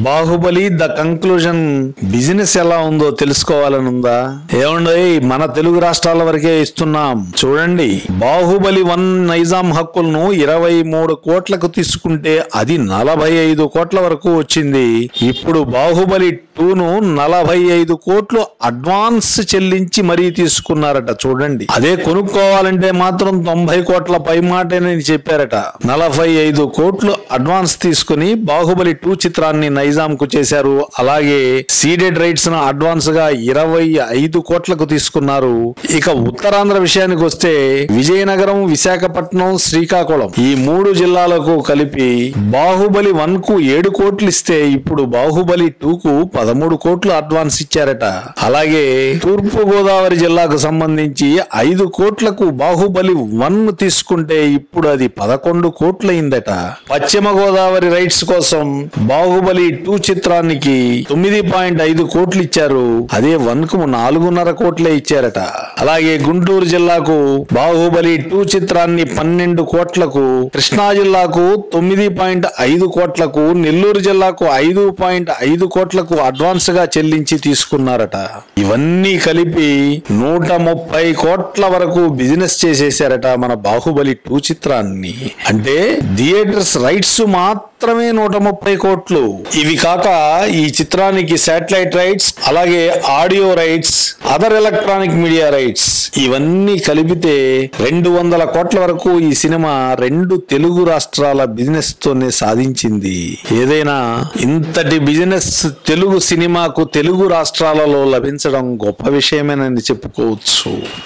Baahubali the conclusion business ఎలా ఉందో తెలుసుకోవాలని ఉందా ఏమండి మన తెలుగు రాష్ట్రాల వరకే ఇస్తున్నాం. చూడండి బాహుబలి వన్ నైజాం హక్కులను ఇరవై మూడు కోట్లకు తీసుకుంటే అది నలభై ఐదు కోట్ల వరకు వచ్చింది. ఇప్పుడు బాహుబలి టూను నలభై ఐదు కోట్లు అడ్వాన్స్ చెల్లించి మరీ తీసుకున్నారట చూడండి. అదే కొనుక్కోవాలంటే మాత్రం తొంభై కోట్ల పై మాటేనని చెప్పారట. నలభై ఐదు కోట్లు అడ్వాన్స్ తీసుకుని బాహుబలి టూ చిత్రాన్ని నైజాంకు చేశారు. అలాగే సీడెడ్ రైట్స్ను అడ్వాన్స్గా ఇరవై ఐదు కోట్లకు తీసుకున్నారు. ఇక ఉత్తరాంధ్ర విషయానికి వస్తే విజయనగరం విశాఖపట్నం శ్రీకాకుళం ఈ మూడు జిల్లాలకు కలిపి బాహుబలి వన్కు ఏడు కోట్లు ఇస్తే ఇప్పుడు బాహుబలి టూ కు పదమూడు కోట్లు అడ్వాన్స్ ఇచ్చారట. అలాగే తూర్పు గోదావరి జిల్లాకు సంబంధించి ఐదు కోట్లకు బాహుబలి వన్ తీసుకుంటే ఇప్పుడు అది పదకొండు కోట్లయిందట. పశ్చిమ గోదావరి రైట్స్ కోసం బాహుబలి టూ చిత్రానికి తొమ్మిది పాయింట్ ఐదు కోట్లు ఇచ్చారు. అదే వన్కు నాలుగున్నర కోట్లే ఇచ్చారట. అలాగే గుంటూరు జిల్లాకు బాహుబలి టూ చిత్రాన్ని పన్నెండు కోట్లకు కృష్ణా జిల్లాకు తొమ్మిది పాయింట్ ఐదు కోట్లకు నెల్లూరు జిల్లాకు ఐదు పాయింట్ ఐదు కోట్లకు అడ్వాన్స్గా చెల్లించి తీసుకున్నారట. ఇవన్నీ కలిపి నూట ముప్పై కోట్ల వరకు బిజినెస్ చేసేసారట మన బాహుబలి టూ చిత్రాన్ని. అంటే థియేటర్స్ రైట్స్ మాత్రం మాత్రమే నూట ముప్పై కోట్లు. ఇవి కాక ఈ చిత్రానికి శాటిలైట్ రైట్స్ అలాగే audio rights other electronic media rights. ఇవన్నీ కలిపితే రెండు వందల కోట్ల వరకు ఈ సినిమా రెండు తెలుగు రాష్ట్రాల బిజినెస్ తోనే సాధించింది. ఏదైనా ఇంతటి బిజినెస్ తెలుగు సినిమాకు తెలుగు రాష్ట్రాలలో లభించడం గొప్ప విషయమేనని చెప్పుకోవచ్చు.